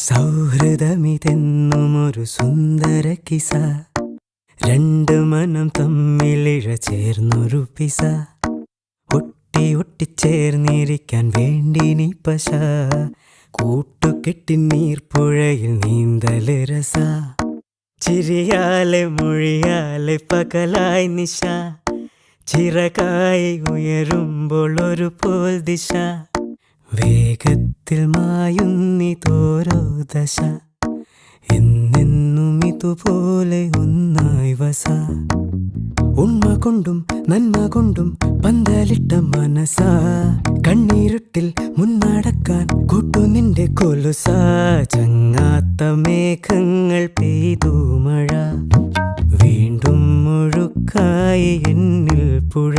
സൗഹൃദമിതെന്നുമൊരു സുന്ദര കിസ. രണ്ട് മനം തമ്മിലിഴ ചേർന്നൊരു പിസ. ഒട്ടി ഒട്ടിച്ചേർന്നിരിക്കാൻ വേണ്ടി നീ പശ. കൂട്ടുകെട്ടി നീർപ്പുഴയിൽ നീന്തൽ രസ. ചിരിയാലെ മൊഴിയാലെ പകലായി നിശ. ചിറകായി ഉയരുമ്പോൾ ഒരു പോൽ ദിശ. വേഗത്തിൽ മായുന്നി തോരോ ദശ. എന്നെന്നും ഇതുപോലെ ഒന്നായി വസ. ഉണ്മ കൊണ്ടും നന്മ കൊണ്ടും പന്തലിട്ട മനസ. കണ്ണീരുട്ടിൽ മുന്നടക്കാൻ കൂട്ടു നിന്റെ കൊലുസ. ചങ്ങാത്ത മേഘങ്ങൾ പെയ്തു മഴ. വീണ്ടും മുഴുക്കായി എന്നിൽ പുഴ.